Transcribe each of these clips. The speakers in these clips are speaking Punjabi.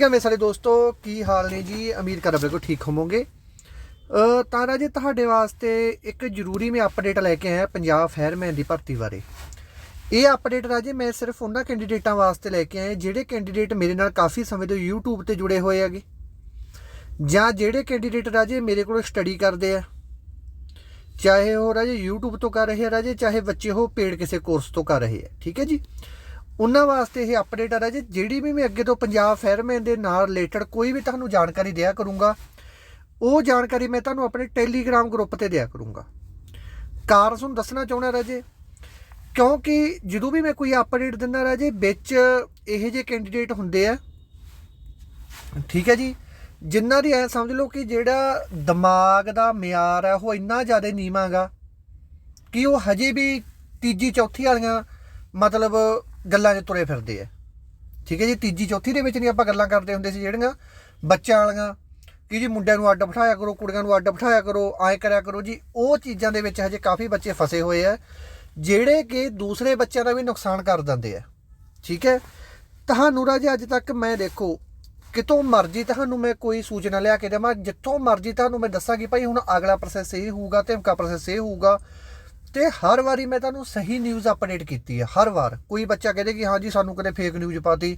ਠੀਕ ਹੈ ਮੇਰੇ ਸਾਰੇ ਦੋਸਤੋ, ਕੀ ਹਾਲ ਨੇ ਜੀ? ਉਮੀਦ ਕਰਦਾ ਬਿਲਕੁਲ ਠੀਕ ਹੋਵੋਗੇ। ਤਾਂ ਰਾਜੇ, ਤੁਹਾਡੇ ਵਾਸਤੇ ਇੱਕ ਜ਼ਰੂਰੀ ਮੈਂ ਅਪਡੇਟ ਲੈ ਕੇ ਆਇਆ ਪੰਜਾਬ ਫਾਇਰਮੈਨ ਦੀ ਭਰਤੀ ਬਾਰੇ। ਇਹ ਅਪਡੇਟ ਰਾਜੇ, ਮੈਂ ਸਿਰਫ ਉਹਨਾਂ ਕੈਂਡੀਡੇਟਾਂ ਵਾਸਤੇ ਲੈ ਕੇ ਆਇਆ ਜਿਹੜੇ ਕੈਂਡੀਡੇਟ ਮੇਰੇ ਨਾਲ ਕਾਫੀ ਸਮੇਂ ਤੋਂ YouTube ਤੇ ਜੁੜੇ ਹੋਏ ਹੈਗੇ। ਜਾਂ ਜਿਹੜੇ ਕੈਂਡੀਡੇਟ ਰਾਜੇ ਮੇਰੇ ਕੋਲ ਸਟੱਡੀ ਕਰਦੇ ਆ। ਚਾਹੇ ਉਹ ਰਾਜੇ YouTube ਤੋਂ ਕਰ ਰਹੇ ਆ ਰਾਜੇ, ਚਾਹੇ ਬੱਚੇ ਉਹ ਪੇਡ ਕਿਸੇ ਕੋਰਸ ਤੋਂ ਕਰ ਰਹੇ ਆ। ਠੀਕ ਹੈ ਜੀ? ਉਹਨਾਂ ਵਾਸਤੇ ਇਹ ਅਪਡੇਟ ਆ ਰਾਜੇ, ਜਿਹੜੀ ਵੀ ਮੈਂ ਅੱਗੇ ਤੋਂ ਪੰਜਾਬ ਫਾਇਰਮੈਨ ਦੇ ਨਾਲ ਰਿਲੇਟਡ ਕੋਈ ਵੀ ਤੁਹਾਨੂੰ ਜਾਣਕਾਰੀ ਦਿਆ ਕਰੂੰਗਾ, ਉਹ ਜਾਣਕਾਰੀ ਮੈਂ ਤੁਹਾਨੂੰ ਆਪਣੇ ਟੈਲੀਗ੍ਰਾਮ ਗਰੁੱਪ ਤੇ ਦਿਆ ਕਰੂੰਗਾ। ਕਾਰਸ ਨੂੰ ਦੱਸਣਾ ਚਾਹੁੰਦਾ ਰਾਜੇ, ਕਿਉਂਕਿ ਜਦੋਂ ਵੀ ਮੈਂ ਕੋਈ ਅਪਡੇਟ ਦਿੰਦਾ ਰਾਜੇ, ਵਿੱਚ ਇਹੋ ਜਿਹੇ ਕੈਂਡੀਡੇਟ ਹੁੰਦੇ ਆ। ਠੀਕ ਹੈ ਜੀ? ਜਿਨ੍ਹਾਂ ਦੀ ਐ ਸਮਝ ਲਓ ਕਿ ਜਿਹੜਾ ਦਿਮਾਗ ਦਾ ਮਿਆਰ ਹੈ ਉਹ ਇੰਨਾ ਜ਼ਿਆਦਾ ਨੀਵਾਂਗਾ ਕਿ ਉਹ ਹਜੇ ਵੀ ਤੀਜੀ ਚੌਥੀ ਵਾਲੀਆਂ ਮਤਲਬ ਗੱਲਾਂ 'ਚ ਤੁਰੇ ਫਿਰਦੇ ਆ। ਠੀਕ ਹੈ ਜੀ? ਤੀਜੀ, ਚੌਥੀ ਦੇ ਵਿੱਚ ਨਹੀਂ ਆਪਾਂ ਗੱਲਾਂ ਕਰਦੇ ਹੁੰਦੇ ਸੀ ਜਿਹੜੀਆਂ ਬੱਚਿਆਂ ਵਾਲੀਆਂ ਕਿ ਜੀ ਮੁੰਡਿਆਂ ਨੂੰ ਅੱਡ ਬਿਠਾਇਆ ਕਰੋ, ਕੁੜੀਆਂ ਨੂੰ ਅੱਡ ਬਿਠਾਇਆ ਕਰੋ, ਐਂ ਕਰਿਆ ਕਰੋ ਜੀ। ਉਹ ਚੀਜ਼ਾਂ ਦੇ ਵਿੱਚ ਹਜੇ ਕਾਫੀ ਬੱਚੇ ਫਸੇ ਹੋਏ ਆ, ਜਿਹੜੇ ਕਿ ਦੂਸਰੇ ਬੱਚਿਆਂ ਦਾ ਵੀ ਨੁਕਸਾਨ ਕਰ ਦਿੰਦੇ ਆ। ਠੀਕ ਹੈ? ਤੁਹਾਨੂੰ ਰਾਜੇ, ਅੱਜ ਤੱਕ ਮੈਂ ਦੇਖੋ, ਕਿਤੋਂ ਮਰਜ਼ੀ ਤੁਹਾਨੂੰ ਮੈਂ ਕੋਈ ਸੂਚਨਾ ਲਿਆ ਕੇ ਦੇਵਾਂ, ਜਿੱਥੋਂ ਮਰਜ਼ੀ ਤੁਹਾਨੂੰ ਮੈਂ ਦੱਸਾਂ ਕਿ ਭਾਈ ਹੁਣ ਅਗਲਾ ਪ੍ਰੋਸੈਸ ਇਹ ਹੋਊਗਾ ਤੇ ਅਗਲਾ ਪ੍ਰੋਸੈਸ ਇਹ ਹੋਊਗਾ ਤੇ ਹਰ ਵਾਰੀ ਮੈਂ ਤੁਹਾਨੂੰ ਸਹੀ ਨਿਊਜ਼ ਅਪਡੇਟ ਕੀਤੀ ਹੈ, ਹਰ ਵਾਰ। ਕੋਈ ਬੱਚਾ ਕਹਿੰਦੇ ਕਿ ਹਾਂਜੀ, ਸਾਨੂੰ ਕਦੇ ਫੇਕ ਨਿਊਜ਼ ਪਾਤੀ।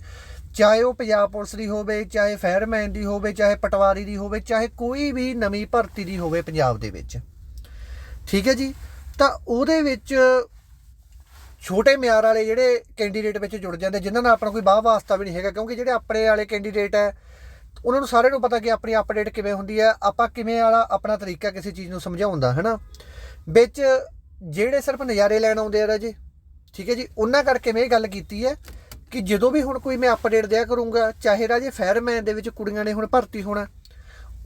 ਚਾਹੇ ਉਹ ਪੰਜਾਬ ਪੁਲਿਸ ਦੀ ਹੋਵੇ, ਚਾਹੇ ਫਾਇਰਮੈਨ ਦੀ ਹੋਵੇ, ਚਾਹੇ ਪਟਵਾਰੀ ਦੀ ਹੋਵੇ, ਚਾਹੇ ਕੋਈ ਵੀ ਨਵੀਂ ਭਰਤੀ ਦੀ ਹੋਵੇ ਪੰਜਾਬ ਦੇ ਵਿੱਚ। ਠੀਕ ਹੈ ਜੀ? ਤਾਂ ਉਹਦੇ ਵਿੱਚ ਛੋਟੇ ਮਿਆਰ ਵਾਲੇ ਜਿਹੜੇ ਕੈਂਡੀਡੇਟ ਵਿੱਚ ਜੁੜ ਜਾਂਦੇ, ਜਿਨ੍ਹਾਂ ਨਾਲ ਆਪਣਾ ਕੋਈ ਬਾਹ ਵਾਸਤਾ ਵੀ ਨਹੀਂ ਹੈਗਾ, ਕਿਉਂਕਿ ਜਿਹੜੇ ਆਪਣੇ ਵਾਲੇ ਕੈਂਡੀਡੇਟ ਹੈ, ਉਹਨਾਂ ਨੂੰ ਸਾਰਿਆਂ ਨੂੰ ਪਤਾ ਕਿ ਆਪਣੀ ਅਪਡੇਟ ਕਿਵੇਂ ਹੁੰਦੀ ਹੈ, ਆਪਾਂ ਕਿਵੇਂ ਵਾਲਾ ਆਪਣਾ ਤਰੀਕਾ ਕਿਸੇ ਚੀਜ਼ ਨੂੰ ਸਮਝਾਉਂਦਾ ਹੈ ਨਾ ਵਿੱਚ ਜਿਹੜੇ ਸਿਰਫ ਨਜ਼ਾਰੇ ਲੈਣ ਆਉਂਦੇ ਆ ਰਾਜੇ, ਠੀਕ ਹੈ ਜੀ? ਉਹਨਾਂ ਕਰਕੇ ਮੈਂ ਇਹ ਗੱਲ ਕੀਤੀ ਹੈ ਕਿ ਜਦੋਂ ਵੀ ਹੁਣ ਕੋਈ ਮੈਂ ਅਪਡੇਟ ਦਿਆ ਕਰੂੰਗਾ, ਚਾਹੇ ਰਾਜੇ ਫਾਇਰਮੈਨ ਦੇ ਵਿੱਚ ਕੁੜੀਆਂ ਨੇ ਹੁਣ ਭਰਤੀ ਹੋਣਾ,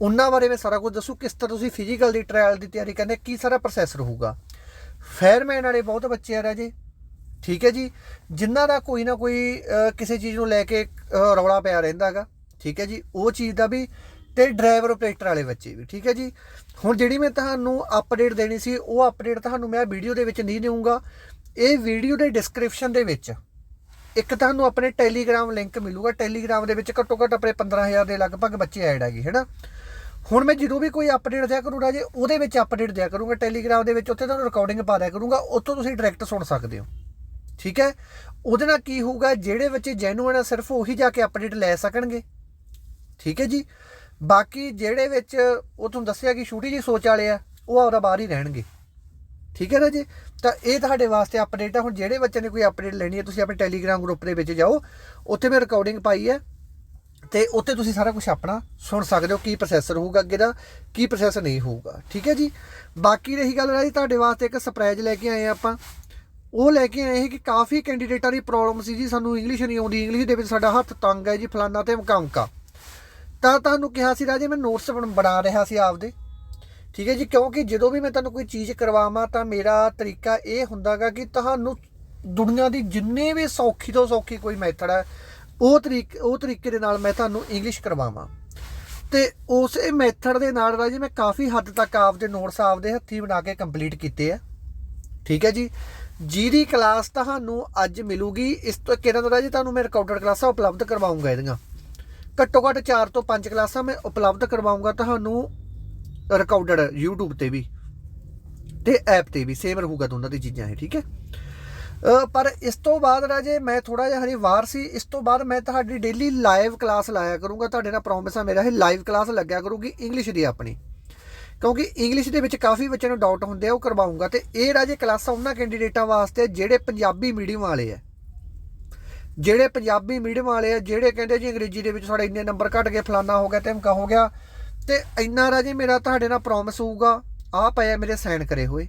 ਉਹਨਾਂ ਬਾਰੇ ਮੈਂ ਸਾਰਾ ਕੁਝ ਦੱਸੂ, ਕਿਸ ਤਰ੍ਹਾਂ ਤੁਸੀਂ ਫਿਜ਼ੀਕਲ ਦੀ ਟ੍ਰਾਇਲ ਦੀ ਤਿਆਰੀ ਕਰਨੀ ਕੀ ਸਾਰਾ ਪ੍ਰੋਸੈਸ ਰਹੂਗਾ। ਫਾਇਰਮੈਨ ਵਾਲੇ ਬਹੁਤ ਬੱਚੇ ਆ ਰਾਜੇ, ਠੀਕ ਹੈ ਜੀ? ਜਿਨ੍ਹਾਂ ਦਾ ਕੋਈ ਨਾ ਕੋਈ ਕਿਸੇ ਚੀਜ਼ ਨੂੰ ਲੈ ਕੇ ਰੌਲਾ ਪਿਆ ਰਹਿੰਦਾਗਾ ਠੀਕ ਹੈ ਜੀ? ਉਹ ਚੀਜ਼ ਦਾ ਵੀ ਤੇ ਡਰਾਈਵਰ ਆਪਰੇਟਰ ਵਾਲੇ ਬੱਚੇ ਵੀ, ਠੀਕ ਹੈ ਜੀ? ਹੁਣ ਜਿਹੜੀ ਮੈਂ ਤੁਹਾਨੂੰ ਅਪਡੇਟ ਦੇਣੀ ਸੀ, ਉਹ ਅਪਡੇਟ ਤੁਹਾਨੂੰ ਮੈਂ ਵੀਡੀਓ ਦੇ ਵਿੱਚ ਨਹੀਂ ਦੇਵਾਂਗਾ ਇਹ ਵੀਡੀਓ ਦੇ ਡਿਸਕ੍ਰਿਪਸ਼ਨ ਦੇ ਵਿੱਚ ਇੱਕ ਤੁਹਾਨੂੰ ਆਪਣੇ ਟੈਲੀਗ੍ਰਾਮ ਲਿੰਕ ਮਿਲੂਗਾ। ਟੈਲੀਗ੍ਰਾਮ ਦੇ ਵਿੱਚ ਘੱਟੋ ਘੱਟ ਆਪਣੇ 15000 ਦੇ ਲਗਭਗ ਬੱਚੇ ਐਡ ਹੈਗੇ, ਹੈਨਾ? ਹੁਣ ਮੈਂ ਜਦੋਂ ਵੀ ਕੋਈ ਅਪਡੇਟ ਦਿਆ ਕਰੂੰਗਾ ਜੇ, ਉਹਦੇ ਵਿੱਚ ਅਪਡੇਟ ਦਿਆ ਕਰੂੰਗਾ। ਟੈਲੀਗ੍ਰਾਮ ਦੇ ਵਿੱਚ ਉੱਥੇ ਤੁਹਾਨੂੰ ਰਿਕਾਰਡਿੰਗ ਪਾ ਦਿਆ ਕਰੂੰਗਾ। ਉੱਥੋਂ ਤੁਸੀਂ ਡਾਇਰੈਕਟ ਸੁਣ ਸਕਦੇ ਹੋ। ਠੀਕ ਹੈ? ਉਹਦੇ ਨਾਲ ਕੀ ਹੋਊਗਾ, ਜਿਹੜੇ ਬੱਚੇ ਜੈਨੂਅਨ ਆ, ਸਿਰਫ ਉਹੀ ਜਾ ਕੇ ਅਪਡੇਟ ਲੈ ਸਕਣਗੇ। ਠੀਕ ਹੈ ਜੀ? ਬਾਕੀ ਜਿਹੜੇ ਵਿੱਚ ਉਹ ਤੁਹਾਨੂੰ ਦੱਸਿਆ ਕਿ ਛੋਟੀ ਜੀ ਸੋਚ ਵਾਲੇ ਆ, ਉਹ ਆਪਦਾ ਬਾਹਰ ਹੀ ਰਹਿਣਗੇ। ਠੀਕ ਹੈ ਨਾ ਜੀ? ਤਾਂ ਇਹ ਤੁਹਾਡੇ ਵਾਸਤੇ ਅਪਡੇਟ ਆ। ਹੁਣ ਜਿਹੜੇ ਬੱਚੇ ਨੇ ਕੋਈ ਅਪਡੇਟ ਲੈਣੀ ਹੈ ਤੁਸੀਂ ਆਪਣੇ ਟੈਲੀਗ੍ਰਾਮ ਗਰੁੱਪ ਦੇ ਵਿੱਚ ਜਾਓ। ਉੱਥੇ ਮੈਂ ਰਿਕਾਰਡਿੰਗ ਪਾਈ ਹੈ ਤੇ ਉੱਥੇ ਤੁਸੀਂ ਸਾਰਾ ਕੁਝ ਆਪਣਾ ਸੁਣ ਸਕਦੇ ਹੋ, ਕੀ ਪ੍ਰੋਸੈਸਰ ਹੋਊਗਾ ਅੱਗੇ ਦਾ, ਕੀ ਪ੍ਰੋਸੈਸ ਨਹੀਂ ਹੋਊਗਾ। ਠੀਕ ਹੈ ਜੀ? ਬਾਕੀ ਰਹੀ ਗੱਲ ਰਹੀ ਤੁਹਾਡੇ ਵਾਸਤੇ ਇੱਕ ਸਰਪ੍ਰਾਈਜ਼ ਲੈ ਕੇ ਆਏ ਆ ਆਪਾਂ। ਉਹ ਲੈ ਕੇ ਆਏ ਸੀ ਕਿ ਕਾਫੀ ਕੈਂਡੀਡੇਟਾਂ ਦੀ ਪ੍ਰੋਬਲਮ ਸੀ ਜੀ, ਸਾਨੂੰ ਇੰਗਲਿਸ਼ ਨਹੀਂ ਆਉਂਦੀ। ਇੰਗਲਿਸ਼ ਦੇ ਵਿੱਚ ਸਾਡਾ ਹੱਥ ਤੰਗ ਹੈ ਜੀ, ਫਲਾਨਾ ਤੇ ਮਕਾਮਕਾ ਤਾਂ ਤੁਹਾਨੂੰ ਕਿਹਾ ਸੀ ਰਾਜੇ, ਮੈਂ ਨੋਟਸ ਬਣਾ ਰਿਹਾ ਸੀ ਆਪਦੇ। ਠੀਕ ਹੈ ਜੀ, ਕਿਉਂਕਿ ਜਦੋਂ ਵੀ ਮੈਂ ਤੁਹਾਨੂੰ ਕੋਈ ਚੀਜ਼ ਕਰਵਾਵਾਂ ਤਾਂ ਮੇਰਾ ਤਰੀਕਾ ਇਹ ਹੁੰਦਾਗਾ ਕਿ ਤੁਹਾਨੂੰ ਦੁਨੀਆ ਦੀ ਜਿੰਨੇ ਵੀ ਸੌਖੀ ਤੋਂ ਸੌਖੀ ਕੋਈ ਮੈਥਡ ਹੈ, ਉਹ ਤਰੀਕ, ਉਹ ਤਰੀਕੇ ਦੇ ਨਾਲ ਮੈਂ ਤੁਹਾਨੂੰ ਇੰਗਲਿਸ਼ ਕਰਵਾਵਾਂ। ਤੇ ਉਸੇ ਮੈਥਡ ਦੇ ਨਾਲ ਰਾਜੇ, ਮੈਂ ਕਾਫੀ ਹੱਦ ਤੱਕ ਆਪਦੇ ਨੋਟਸ ਆਪਦੇ ਹੱਥੀ ਬਣਾ ਕੇ ਕੰਪਲੀਟ ਕੀਤੇ ਆ। ਠੀਕ ਹੈ ਜੀ, ਜਿਹਦੀ ਕਲਾਸ ਤੁਹਾਨੂੰ ਅੱਜ ਮਿਲੂਗੀ, ਇਸ ਤੋਂ ਕਿਹਨਾਂ ਤੋਂ ਰਾਜੇ, ਤੁਹਾਨੂੰ ਮੈਂ ਰਿਕਾਰਡਡ ਕਲਾਸਾਂ ਉਪਲਬਧ ਕਰਵਾਉਂਗਾ ਇਹਦੀਆਂ। ਘੱਟੋ ਘੱਟ 4 ਤੋਂ 5 ਕਲਾਸਾਂ ਮੈਂ ਉਪਲਬਧ ਕਰਵਾਉਂਗਾ ਤੁਹਾਨੂੰ ਰਿਕਾਰਡਡ YouTube ਤੇ ਵੀ ਤੇ ਐਪ ਤੇ ਵੀ ਸੇਮ ਰਹੂਗਾ ਦੋਨਾਂ ਦੀ ਚੀਜ਼ਾਂ ਇਹ, ਠੀਕ ਹੈ? ਪਰ ਇਸ ਤੋਂ ਬਾਅਦ ਰਾਜੇ ਮੈਂ ਥੋੜਾ ਜਿਹਾ ਹਰੀ ਵਾਰ ਸੀ, ਇਸ ਤੋਂ ਬਾਅਦ ਮੈਂ ਤੁਹਾਡੀ ਡੇਲੀ ਲਾਈਵ ਕਲਾਸ ਲਾਇਆ ਕਰੂੰਗਾ, ਤੁਹਾਡੇ ਨਾਲ ਪ੍ਰੋਮਿਸ ਆ ਮੇਰਾ ਇਹ ਲਾਈਵ ਕਲਾਸ ਲੱਗਿਆ ਕਰੂਗੀ ਇੰਗਲਿਸ਼ ਦੀ ਆਪਣੀ। ਕਿਉਂਕਿ ਇੰਗਲਿਸ਼ ਦੇ ਵਿੱਚ ਕਾਫੀ ਬੱਚਿਆਂ ਨੂੰ ਡਾਊਟ ਹੁੰਦੇ ਆ, ਉਹ ਕਰਵਾਉਂਗਾ ਤੇ ਇਹ ਰਾਜੇ ਕਲਾਸਾਂ ਉਹਨਾਂ ਕੈਂਡੀਡੇਟਾਂ ਵਾਸਤੇ ਜਿਹੜੇ ਪੰਜਾਬੀ ਮੀਡੀਅਮ ਵਾਲੇ ਆ ਜਿਹੜੇ ਪੰਜਾਬੀ ਮੀਡੀਅਮ ਵਾਲੇ ਆ, ਜਿਹੜੇ ਕਹਿੰਦੇ ਜੀ ਅੰਗਰੇਜ਼ੀ ਦੇ ਵਿੱਚ ਸਾਡੇ ਇੰਨੇ ਨੰਬਰ ਘਟ ਗਏ, ਫਲਾਨਾ ਹੋ ਗਿਆ, ਧਮਕਾ ਹੋ ਗਿਆ, ਤੇ ਇੰਨਾ ਰਾਜੇ ਮੇਰਾ ਤੁਹਾਡੇ ਨਾਲ ਪ੍ਰੋਮਿਸ ਹੋਊਗਾ ਆ ਪਿਆ ਮੇਰੇ ਸਾਈਨ ਕਰੇ ਹੋਏ।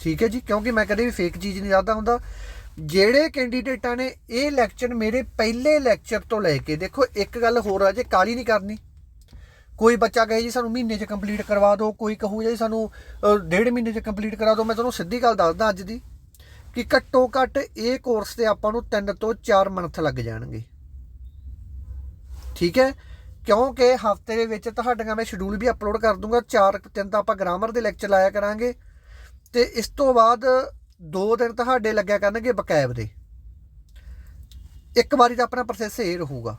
ਠੀਕ ਹੈ ਜੀ, ਕਿਉਂਕਿ ਮੈਂ ਕਦੇ ਵੀ ਫੇਕ ਚੀਜ਼ ਨਹੀਂ ਦੱਸਦਾ ਹੁੰਦਾ। ਜਿਹੜੇ ਕੈਂਡੀਡੇਟਾਂ ਨੇ ਇਹ ਲੈਕਚਰ ਮੇਰੇ ਪਹਿਲੇ ਲੈਕਚਰ ਤੋਂ ਲੈ ਕੇ, ਦੇਖੋ ਇੱਕ ਗੱਲ ਹੋਰ ਆ, ਜੇ ਕਾਲੀ ਨਹੀਂ ਕਰਨੀ। ਕੋਈ ਬੱਚਾ ਕਹੇ ਜੀ ਸਾਨੂੰ ਮਹੀਨੇ 'ਚ ਕੰਪਲੀਟ ਕਰਵਾ ਦਿਓ, ਕੋਈ ਕਹੂ ਜੀ ਸਾਨੂੰ ਡੇਢ ਮਹੀਨੇ 'ਚ ਕੰਪਲੀਟ ਕਰਾ ਦਿਓ, ਮੈਂ ਤੁਹਾਨੂੰ ਸਿੱਧੀ ਗੱਲ ਦੱਸਦਾ ਅੱਜ ਦੀ। ਕਿ ਘੱਟੋ ਘੱਟ ਇਹ ਕੋਰਸ ਤੇ ਆਪਾਂ ਨੂੰ 3 ਤੋਂ 4 ਮੰਥ ਲੱਗ ਜਾਣਗੇ। ਠੀਕ ਹੈ? ਕਿਉਂਕਿ ਹਫ਼ਤੇ ਦੇ ਵਿੱਚ ਤੁਹਾਡੀਆਂ ਮੈਂ ਸ਼ਡਿਊਲ ਵੀ ਅਪਲੋਡ ਕਰ ਦੂੰਗਾ। ਚਾਰ ਕੁ ਦਿਨ ਤਾਂ ਆਪਾਂ ਗ੍ਰਾਮਰ ਦੇ ਲੈਕਚਰ ਲਾਇਆ ਕਰਾਂਗੇ। ਤੇ ਇਸ ਤੋਂ ਬਾਅਦ 2 ਦਿਨ ਤੁਹਾਡੇ ਲੱਗਿਆ ਕਰਨਗੇ ਬਕੈਬ ਦੇ। ਇੱਕ ਵਾਰੀ ਤਾਂ ਆਪਣਾ ਪ੍ਰੋਸੈਸ ਇਹ ਰਹੂਗਾ।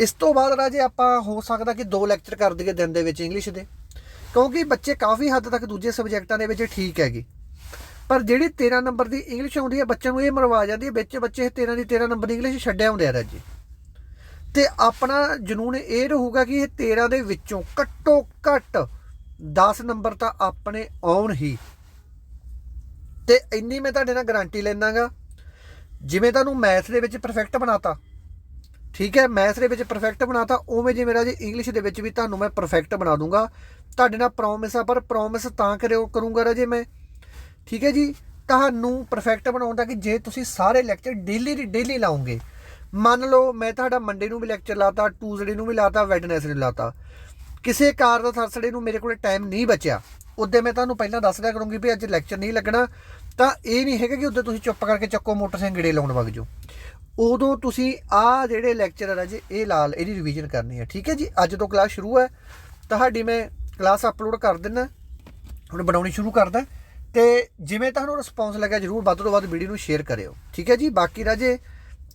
ਇਸ ਤੋਂ ਬਾਅਦ ਰਾਜੇ ਆਪਾਂ ਹੋ ਸਕਦਾ ਕਿ ਦੋ ਲੈਕਚਰ ਕਰ ਦਈਏ ਦਿਨ ਦੇ ਵਿੱਚ ਇੰਗਲਿਸ਼ ਦੇ। ਕਿਉਂਕਿ ਬੱਚੇ ਕਾਫੀ ਹੱਦ ਤੱਕ ਦੂਜੇ ਸਬਜੈਕਟਾਂ ਦੇ ਵਿੱਚ ਠੀਕ ਹੈਗੇ। ਪਰ ਜਿਹੜੀ 13 ਨੰਬਰ ਦੀ ਇੰਗਲਿਸ਼ ਆਉਂਦੀ ਹੈ, ਬੱਚਿਆਂ ਨੂੰ ਇਹ ਮਰਵਾ ਜਾਂਦੀ ਹੈ, ਵਿੱਚ ਬੱਚੇ 13 ਦੀ 13 ਨੰਬਰ ਦੀ ਇੰਗਲਿਸ਼ ਛੱਡਿਆ ਹੁੰਦੇ ਆ ਰਾਜੇ। ਤੇ ਆਪਣਾ ਜਨੂਨ ਇਹ ਰਹੂਗਾ ਕਿ ਇਹ 13 ਦੇ ਵਿੱਚੋਂ ਘੱਟੋ ਘੱਟ 10 ਨੰਬਰ ਤਾਂ ਆਪਣੇ ਆਉਣ ਹੀ। ਤੇ ਇੰਨੀ ਮੈਂ ਤੁਹਾਡੇ ਨਾਲ ਗਾਰੰਟੀ ਲੈਣਾਗਾ ਜਿਵੇਂ ਤੁਹਾਨੂੰ ਮੈਥ ਦੇ ਵਿੱਚ ਪਰਫੈਕਟ ਬਣਾਤਾ, ਠੀਕ ਹੈ, ਮੈਥ ਦੇ ਵਿੱਚ ਪਰਫੈਕਟ ਬਣਾਤਾ, ਉਵੇਂ ਜੇ ਮੇਰਾ ਜੇ ਇੰਗਲਿਸ਼ ਦੇ ਵਿੱਚ ਵੀ ਤੁਹਾਨੂੰ ਮੈਂ ਪਰਫੈਕਟ ਬਣਾ ਦੂੰਗਾ। ਤੁਹਾਡੇ ਨਾਲ ਪ੍ਰੋਮਿਸ ਆ, ਪਰ ਪ੍ਰੋਮਿਸ ਤਾਂ ਕਰਿਓ ਕਰੂੰਗਾ ਰਾਜੇ ਮੈਂ। ਠੀਕ ਹੈ ਜੀ? ਤੁਹਾਨੂੰ ਪਰਫੈਕਟ ਬਣਾਉਣ ਦਾ ਕਿ ਜੇ ਤੁਸੀਂ ਸਾਰੇ ਲੈਕਚਰ ਡੇਲੀ ਦੀ ਡੇਲੀ ਲਾਉਂਗੇ। ਮੰਨ ਲਓ, ਮੈਂ ਤੁਹਾਡਾ ਮੰਡੇ ਨੂੰ ਵੀ ਲੈਕਚਰ ਲਾਤਾ ਟੂਜ਼ਡੇ ਨੂੰ ਵੀ ਲਾਤਾ ਵੈਡਨੈਸਡੇ ਨੂੰ ਲਾਤਾ। ਕਿਸੇ ਕਾਰ ਦਾ ਥਰਸਡੇ ਨੂੰ ਮੇਰੇ ਕੋਲ ਟਾਈਮ ਨਹੀਂ ਬਚਿਆ। ਉਦੋਂ ਮੈਂ ਤੁਹਾਨੂੰ ਪਹਿਲਾਂ ਦੱਸ ਦਿਆ ਕਰੂੰਗੀ ਵੀ ਅੱਜ ਲੈਕਚਰ ਨਹੀਂ ਲੱਗਣਾ। ਤਾਂ ਇਹ ਨਹੀਂ ਹੈਗਾ ਕਿ ਉਦੋਂ ਤੁਸੀਂ ਚੁੱਪ ਕਰਕੇ ਚੱਕੋ, ਮੋਟਰਸਾਈਕਲ ਗੇੜੇ ਲਾਉਣ ਵਗ ਜਾਓ। ਉਦੋਂ ਤੁਸੀਂ ਆ ਜਿਹੜੇ ਲੈਕਚਰ ਆ ਜੀ ਇਹ ਲਾਲ ਇਹਦੀ ਰਿਵੀਜ਼ਨ ਕਰਨੀ ਹੈ ਠੀਕ ਹੈ ਜੀ? ਅੱਜ ਤੋਂ ਕਲਾਸ ਸ਼ੁਰੂ ਹੈ। ਤੁਹਾਡੀ ਮੈਂ ਕਲਾਸ ਅਪਲੋਡ ਕਰ ਦਿੰਦਾ ਹੁਣ ਬਣਾਉਣੀ ਸ਼ੁਰੂ ਕਰਦਾ। ਤੇ ਜਿਵੇਂ ਤੁਹਾਨੂੰ ਰਿਸਪੌਂਸ ਲੱਗਿਆ, ਜਰੂਰ ਵੱਧ ਤੋਂ ਵੱਧ ਵੀਡੀਓ ਨੂੰ ਸ਼ੇਅਰ ਕਰਿਓ। ਠੀਕ ਹੈ ਜੀ? ਬਾਕੀ ਰਾਜੇ,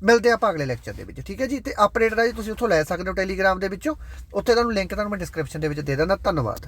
ਮਿਲਦੇ ਆਪਾਂ ਅਗਲੇ ਲੈਕਚਰ ਦੇ ਵਿੱਚ, ਠੀਕ ਹੈ ਜੀ? ਤੇ ਅਪਡੇਟ ਰਾਜੇ, ਤੁਸੀਂ ਉੱਥੋਂ ਲੈ ਸਕਦੇ ਹੋ ਟੈਲੀਗ੍ਰਾਮ ਦੇ ਵਿੱਚੋਂ। ਉੱਥੇ ਤੁਹਾਨੂੰ ਲਿੰਕ ਤੁਹਾਨੂੰ ਮੈਂ ਡਿਸਕ੍ਰਿਪਸ਼ਨ ਦੇ ਵਿੱਚ ਦੇ ਦਿੰਦਾ। ਧੰਨਵਾਦ।